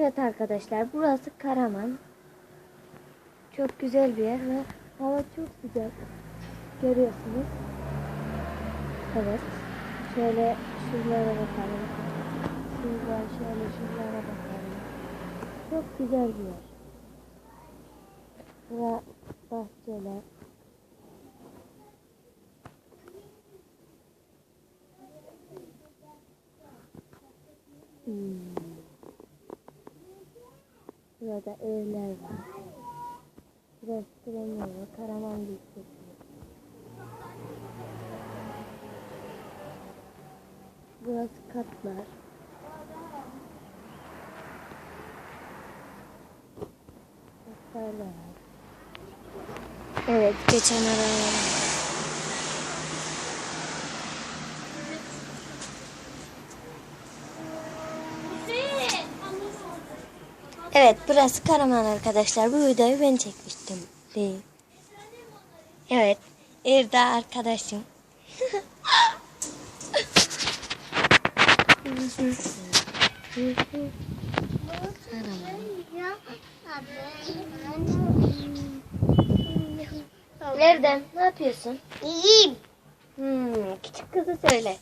Evet arkadaşlar burası Karaman. Çok güzel bir yer ve hava çok sıcak. Görüyorsunuz. Evet. Şöyle şuralara bakalım. Şuradan şöyle şuralara bakalım. Çok güzel bir yer. Bura bahçeler. Hmm. Burada evler var. Burası tren yolu, Karaman Lisesi. Burası katlar. Katlar var. Evet, geçen aralar. Evet, burası Karaman arkadaşlar. Bu videoyu ben çekmiştim. Değil. Evet, Erda arkadaşım. Nereden? Ne yapıyorsun? İyiyim. Hmm, küçük kızı söyle.